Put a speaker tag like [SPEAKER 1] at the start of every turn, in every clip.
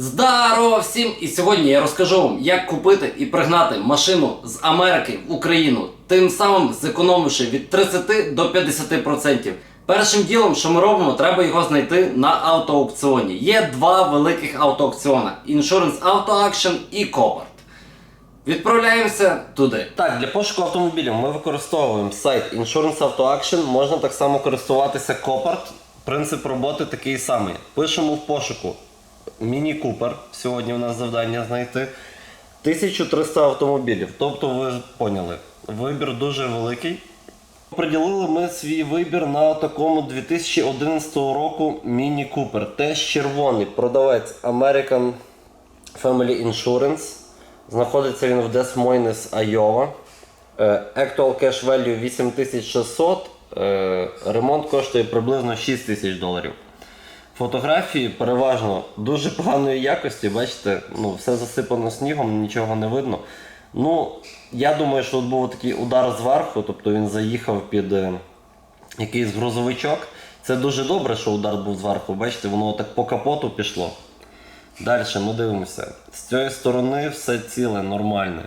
[SPEAKER 1] Здорово всім! І сьогодні я розкажу вам, як купити і пригнати машину з Америки в Україну, тим самим зекономивши від 30 до 50%. Першим ділом, що ми робимо, треба його знайти на автоаукціоні. Є два великих автоаукціони: Insurance Auto Action і Copart. Відправляємося туди.
[SPEAKER 2] Так, для пошуку автомобілів ми використовуємо сайт Insurance Auto Action. Можна так само користуватися Copart. Принцип роботи такий самий. Пишемо в пошуку Міні Купер. Сьогодні у нас завдання знайти 1300 автомобілів. Тобто, ви поняли, вибір дуже великий. Приділили ми свій вибір на такому 2011 року Міні Купер. Теж червоний продавець American Family Insurance. Знаходиться він в Des Moines, Айова. Е, Actual cash value 8600. Е, Ремонт коштує приблизно 6 тисяч доларів. Фотографії переважно дуже поганої якості, бачите, ну, все засипано снігом, нічого не видно. Ну, я думаю, що тут був такий удар зверху, тобто він заїхав під е, якийсь грузовичок. Це дуже добре, що удар був зверху. Бачите, воно так по капоту пішло. Далі ми дивимося. З цієї сторони все ціле, нормальне.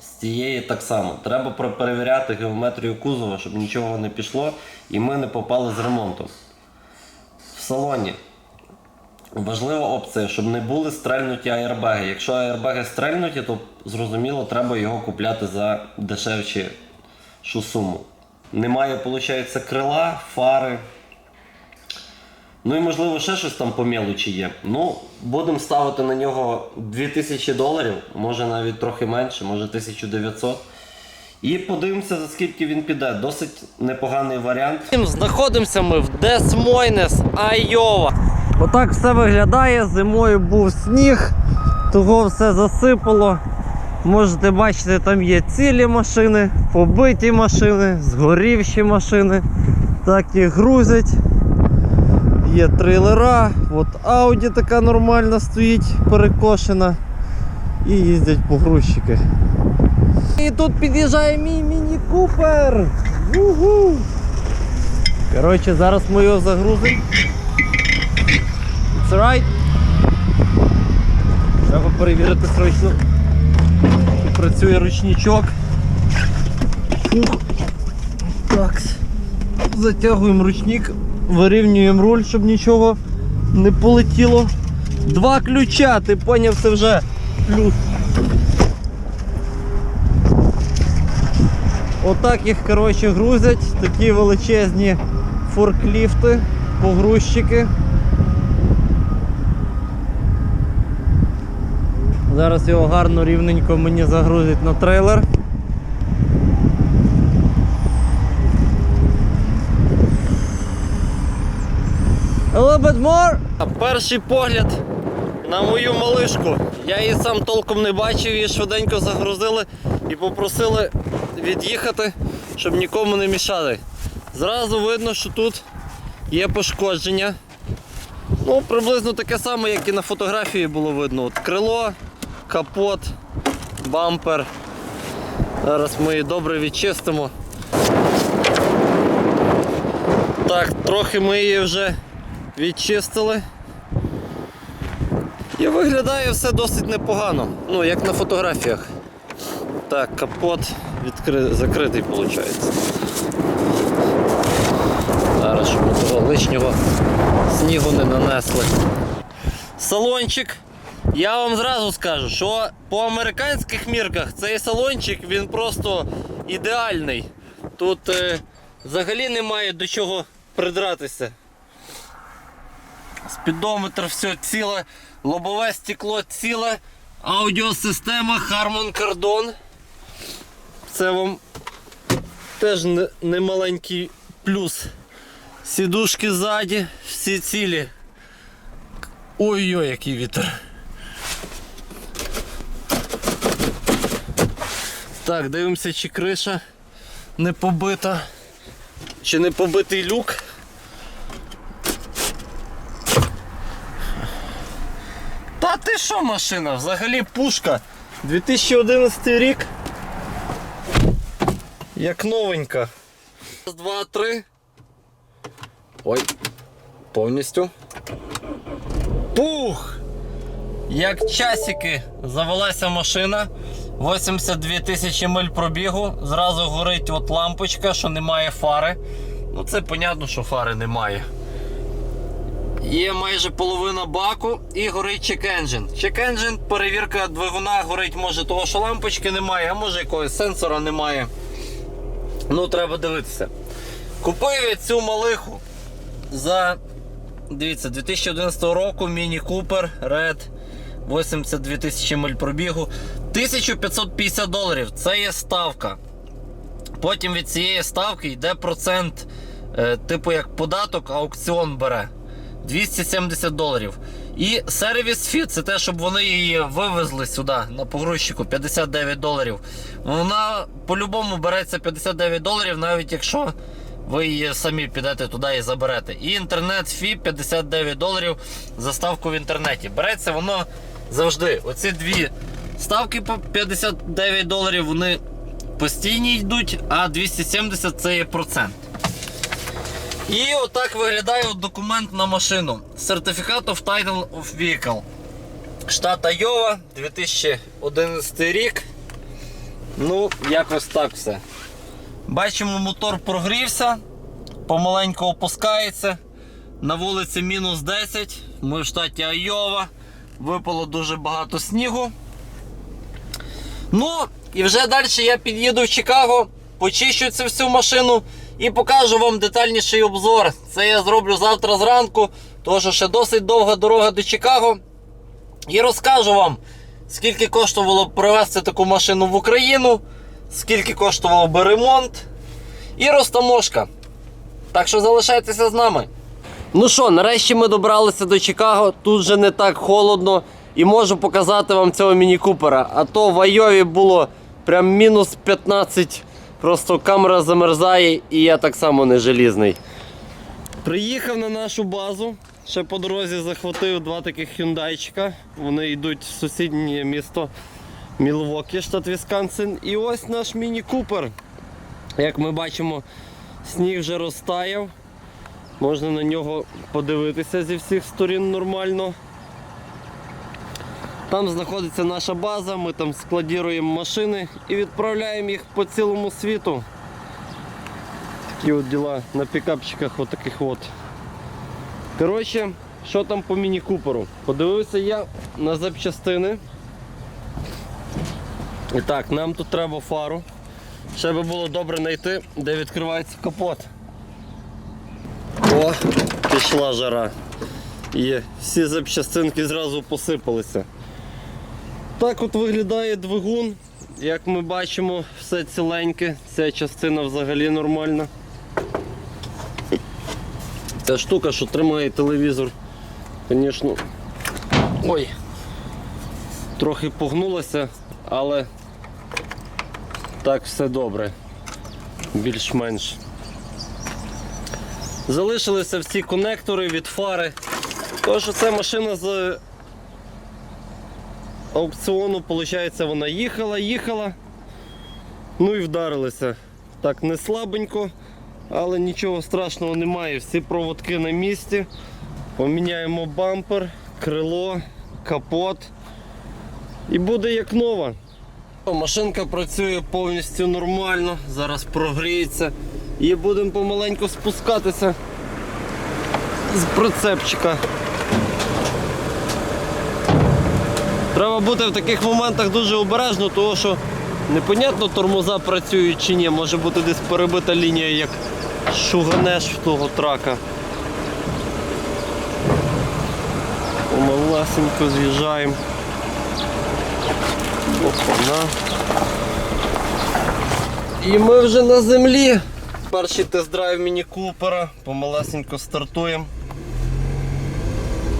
[SPEAKER 2] З цієї так само. Треба перевіряти геометрію кузова, щоб нічого не пішло і ми не попали з ремонтом. В салоні. Важлива опція, щоб не були стрельнуті аербеги. Якщо аербеги стрельнуті, то зрозуміло, треба його купляти за дешевші суму. Немає, виходить, крила, фари. Ну і можливо ще щось там по мелочі є. Ну, будемо ставити на нього 2000 доларів, може навіть трохи менше, може 1900. І подивимося, за скільки він піде. Досить непоганий варіант.
[SPEAKER 1] Знаходимося ми в Moines, Айова. Отак все виглядає. Зимою був сніг, того все засипало. Можете бачити, там є цілі машини, побиті машини, згорівші машини. Так і грузять. Є трейлера, от Audi така нормальна стоїть, перекошена. І їздять погрузчики. І тут під'їжджає мій міні-купер. Коротше, зараз ми його загрузимо. It's right. Треба перевірити срочно. Працює ручничок. Фух. Так. Затягуємо ручник, вирівнюємо руль, щоб нічого не полетіло. Два ключа, ти поняв, це вже плюс. Отак їх коротше, грузять, такі величезні форкліфти, погрузчики. Зараз його гарно рівненько мені загрузять на трейлер. A little bit more. Перший погляд на мою малишку. Я її сам толком не бачив, її швиденько загрузили і попросили від'їхати, щоб нікому не мішали. Зразу видно, що тут є пошкодження. Ну, приблизно таке саме, як і на фотографії було видно. От крило, капот, бампер. Зараз ми її добре відчистимо. Так, трохи ми її вже відчистили. І виглядає все досить непогано. Ну, як на фотографіях. Так, капот відкри... закритий виходить. Зараз, щоб того лишнього снігу не нанесли. Салончик. Я вам зразу скажу, що по американських мірках цей салончик він просто ідеальний. Тут е, взагалі немає до чого придратися. Спідометр все ціле, лобове стекло ціле, аудіосистема Harman Kardon. Це вам теж не- плюс. Сідушки ззаді, всі цілі. Ой-ой, який вітер. Так, дивимося, чи криша не побита, чи не побитий люк. Та ти що машина? Взагалі пушка. 2011 рік. Як новенька. Раз, два, три. Ой. Повністю. Пух! Як часики завелася машина. 82 тисячі миль пробігу. Зразу горить от лампочка, що немає фари. Ну це понятно, що фари немає. Є майже половина баку і горить чек-енджин. Чек-енджин, перевірка двигуна горить може того, що лампочки немає, а може якогось сенсора немає. Ну, треба дивитися. Купив я цю малиху за дивіться, 2011 року Міні Купер Red 82 тисячі миль пробігу. 1550 доларів. Це є ставка. Потім від цієї ставки йде процент, е, типу як податок, аукціон бере. 270 доларів. І сервіс фіт це те, щоб вони її вивезли сюди на погрузчику 59 доларів. Вона по-любому береться 59 доларів, навіть якщо ви її самі підете туди і заберете. І інтернет фі 59 доларів за ставку в інтернеті. Береться воно завжди. Оці дві ставки по 59 доларів, вони постійні йдуть, а 270 це є процент. І отак виглядає документ на машину. Certificate of Title of Vehicle. Штат Айова, 2011 рік. Ну, якось так все. Бачимо, мотор прогрівся, помаленьку опускається. На вулиці мінус 10. Ми в штаті Айова. Випало дуже багато снігу. Ну, і вже далі я під'їду в Чикаго, почищу цю всю машину і покажу вам детальніший обзор. Це я зроблю завтра зранку, тому що ще досить довга дорога до Чикаго. І розкажу вам, скільки коштувало привезти таку машину в Україну, скільки коштував би ремонт і розтаможка. Так що залишайтеся з нами. Ну що, нарешті ми добралися до Чикаго. Тут вже не так холодно. І можу показати вам цього міні-купера. А то в Айові було прям мінус 15. Просто камера замерзає і я так само не желізний. Приїхав на нашу базу. Ще по дорозі захватив два таких хюндайчика. Вони йдуть в сусіднє місто Мілвокі, штат Вісконсин. І ось наш міні-купер. Як ми бачимо, сніг вже розтаяв. Можна на нього подивитися зі всіх сторін нормально. Там знаходиться наша база, ми там складіруємо машини і відправляємо їх по цілому світу. Такі от діла на пікапчиках от таких от. Коротше, що там по міні-куперу? Подивився я на запчастини. І так, нам тут треба фару. Ще би було добре знайти, де відкривається капот. О, пішла жара. І всі запчастинки зразу посипалися. Так от виглядає двигун. Як ми бачимо, все ціленьке, ця частина взагалі нормальна. Ця штука, що тримає телевізор, звісно, ой, трохи погнулася, але так все добре, більш-менш. Залишилися всі конектори від фари. Тож це машина з аукціону, виходить, вона їхала, їхала, ну і вдарилася. Так, не слабенько, але нічого страшного немає. Всі проводки на місці. Поміняємо бампер, крило, капот. І буде як нова. Машинка працює повністю нормально, зараз прогріється. І будемо помаленьку спускатися з прицепчика. Треба бути в таких моментах дуже обережно, тому що непонятно тормоза працюють чи ні. Може бути десь перебита лінія, як шуганеш в того трака. Помалесенько з'їжджаємо. Опана. І ми вже на землі. Перший тест-драйв міні Купера, помалесенько стартуємо.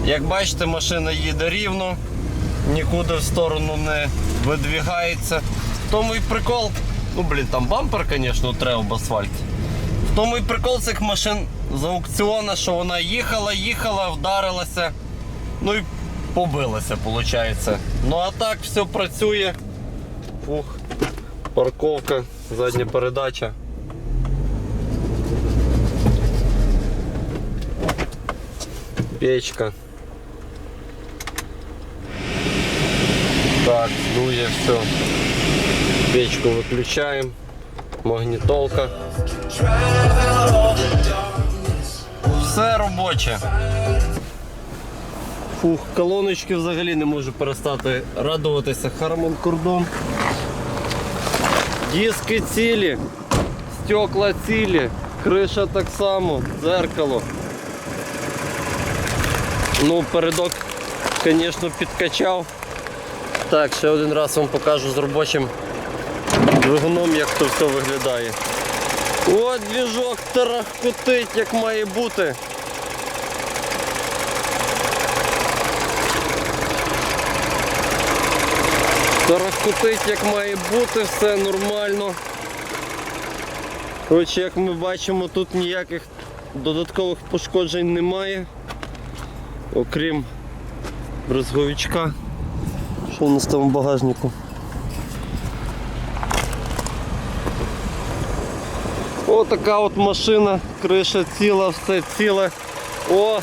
[SPEAKER 1] Як бачите, машина їде рівно, нікуди в сторону не видвігається. Тому і прикол, ну блін, там бампер, звісно, треба в асфальті. В тому і прикол цих машин з аукціона, що вона їхала, їхала, вдарилася, ну і побилася, виходить. Ну а так все працює. Фух, парковка, задня передача. Печка. Так, дує все. Печку виключаємо. Магнітолка. Все робоче. Фух, колоночки взагалі не можу перестати радуватися. Харман кордон. Диски цілі, стекла цілі, криша так само, дзеркало. Ну, передок, звісно, підкачав. Так, ще один раз вам покажу з робочим двигуном, як то все виглядає. От двіжок тарахкотить, як має бути. Тарахкотить, як має бути, все нормально. Коротше, як ми бачимо, тут ніяких додаткових пошкоджень немає. Окрім брезговичка. Що у нас там в багажнику? Отака от машина, криша ціла, все ціле. О,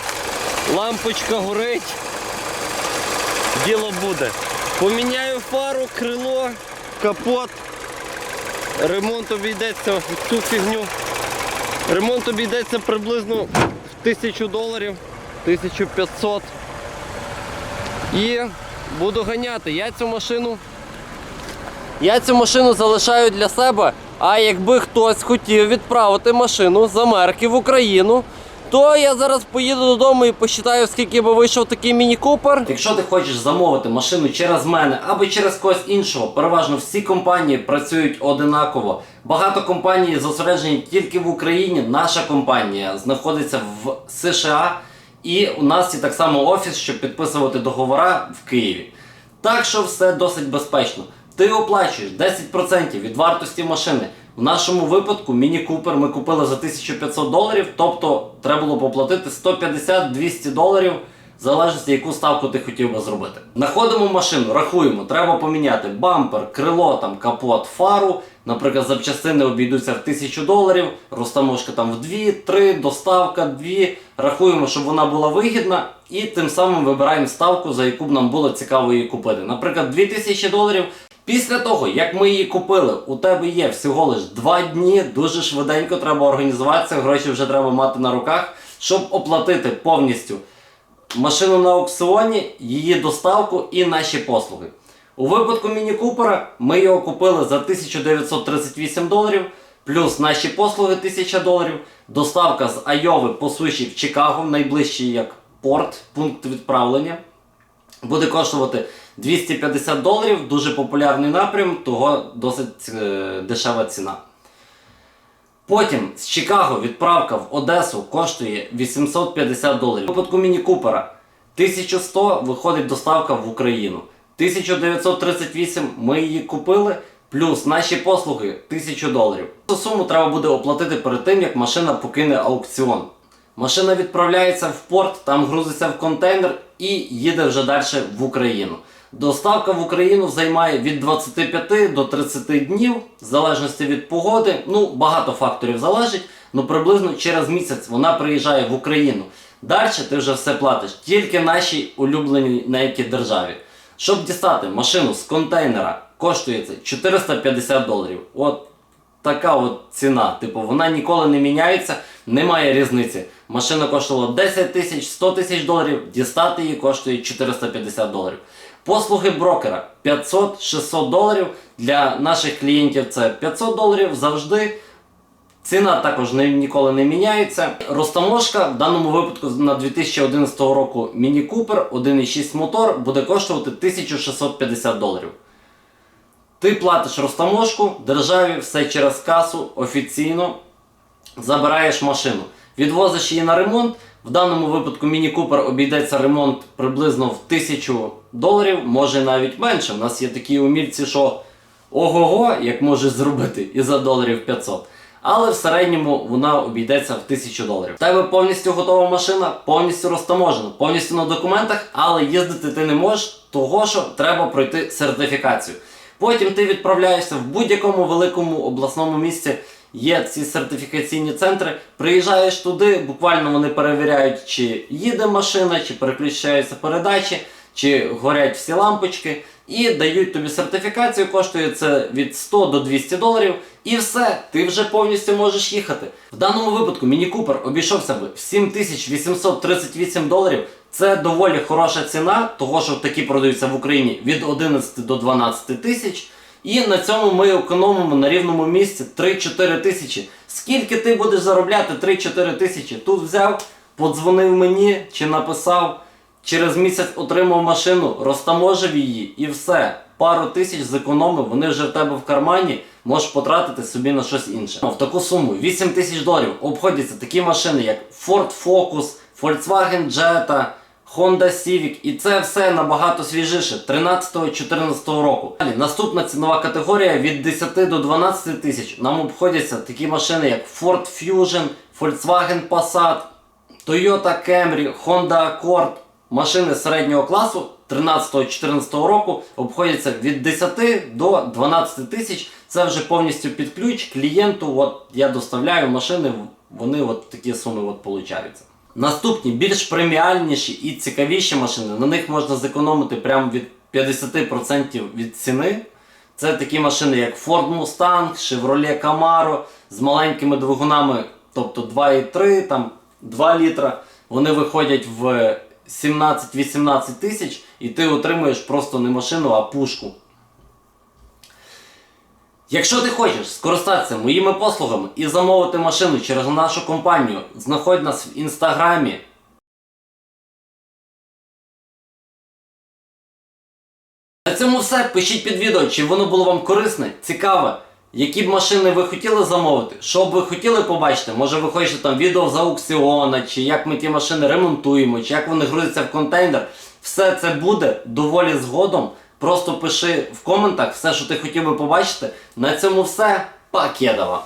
[SPEAKER 1] лампочка горить. Діло буде. Поміняю фару, крило, капот. Ремонт обійдеться цю фігню. Ремонт обійдеться приблизно в 1000 доларів, 1500. І буду ганяти. Я цю машину. Я цю машину залишаю для себе. А якби хтось хотів відправити машину з Америки в Україну, то я зараз поїду додому і посчитаю, скільки би вийшов такий міні-купер. Якщо ти хочеш замовити машину через мене або через когось іншого, переважно всі компанії працюють одинаково. Багато компаній зосереджені тільки в Україні. Наша компанія знаходиться в США, і у нас є так само офіс, щоб підписувати договори в Києві. Так що все досить безпечно. Ти оплачуєш 10% від вартості машини. В нашому випадку Міні Купер ми купили за 1500 доларів, тобто треба було поплатити 150-200 доларів, залежності, яку ставку ти хотів би зробити. Находимо машину, рахуємо, треба поміняти бампер, крило, там, капот, фару. Наприклад, запчастини обійдуться в 1000 доларів, розтаможка там в 2-3, доставка 2. Рахуємо, щоб вона була вигідна, і тим самим вибираємо ставку, за яку б нам було цікаво її купити. Наприклад, 2000 доларів. Після того, як ми її купили, у тебе є всього лиш 2 дні, дуже швиденько треба організуватися, гроші вже треба мати на руках, щоб оплатити повністю машину на аукціоні, її доставку і наші послуги. У випадку Міні Купера ми його купили за 1938 доларів, плюс наші послуги 1000 доларів, доставка з Айови по суші в Чикаго, найближчий як порт, пункт відправлення. Буде коштувати 250 доларів, дуже популярний напрям, того досить е, дешева ціна. Потім з Чикаго відправка в Одесу коштує 850 доларів. У випадку Міні Купера 1100 виходить доставка в Україну. 1938 ми її купили, плюс наші послуги 1000 доларів. Цю суму треба буде оплатити перед тим, як машина покине аукціон. Машина відправляється в порт, там грузиться в контейнер і їде вже далі в Україну. Доставка в Україну займає від 25 до 30 днів, в залежності від погоди. Ну, багато факторів залежить. Ну приблизно через місяць вона приїжджає в Україну. Далі ти вже все платиш тільки нашій улюбленій неякій державі. Щоб дістати машину з контейнера, коштує це 450 доларів. От така от ціна. Типу, вона ніколи не міняється, немає різниці. Машина коштувала 10 тисяч, 100 тисяч доларів, дістати її коштує 450 доларів. Послуги брокера 500-600 доларів. Для наших клієнтів це 500 доларів завжди. Ціна також ніколи не міняється. Розтаможка в даному випадку на 2011 року Міні Купер 1.6 мотор буде коштувати 1650 доларів. Ти платиш розтаможку, державі все через касу офіційно забираєш машину, відвозиш її на ремонт. В даному випадку Міні Купер обійдеться ремонт приблизно в 1000 доларів, може навіть менше. У нас є такі умільці, що ого-го, як може зробити і за доларів 500. Але в середньому вона обійдеться в 1000 доларів. В тебе повністю готова машина, повністю розтаможена, повністю на документах, але їздити ти не можеш, того що треба пройти сертифікацію. Потім ти відправляєшся в будь-якому великому обласному місці. Є ці сертифікаційні центри. Приїжджаєш туди, буквально вони перевіряють, чи їде машина, чи переключаються передачі, чи горять всі лампочки. і дають тобі сертифікацію, коштує це від 100 до 200 доларів. І все, ти вже повністю можеш їхати. В даному випадку Міні Купер обійшовся би в 7838 доларів. Це доволі хороша ціна, того що такі продаються в Україні від 11 до 12 тисяч. І на цьому ми економимо на рівному місці 3-4 тисячі. Скільки ти будеш заробляти 3-4 тисячі? Тут взяв, подзвонив мені чи написав, через місяць отримав машину, розтаможив її і все. Пару тисяч зекономив, вони вже в тебе в кармані, можеш потратити собі на щось інше. В таку суму 8 тисяч доларів обходяться такі машини, як Ford Focus, Volkswagen Jetta, Honda Civic, і це все набагато свіжіше 13-14 року. Далі наступна цінова категорія від 10 до 12 тисяч. Нам обходяться такі машини, як Ford Fusion, Volkswagen Passat, Toyota Camry, Honda Accord. Машини середнього класу 13-14 року обходяться від 10 до 12 тисяч. Це вже повністю під ключ клієнту. От я доставляю машини, вони от такі суми от получаються. Наступні більш преміальніші і цікавіші машини. На них можна зекономити прямо від 50% від ціни. Це такі машини, як Ford Mustang, Chevrolet Camaro з маленькими двигунами, тобто 2,3, там 2 літра. Вони виходять в 17-18 тисяч, і ти отримуєш просто не машину, а пушку. Якщо ти хочеш скористатися моїми послугами і замовити машину через нашу компанію, знаходь нас в інстаграмі. На цьому все. Пишіть під відео, чи воно було вам корисне, цікаве. Які б машини ви хотіли замовити, що б ви хотіли побачити? Може ви хочете там відео з аукціона, чи як ми ті машини ремонтуємо, чи як вони грузяться в контейнер. Все це буде доволі згодом. Просто пиши в коментах все, що ти хотів би побачити. На цьому все. Пакедова!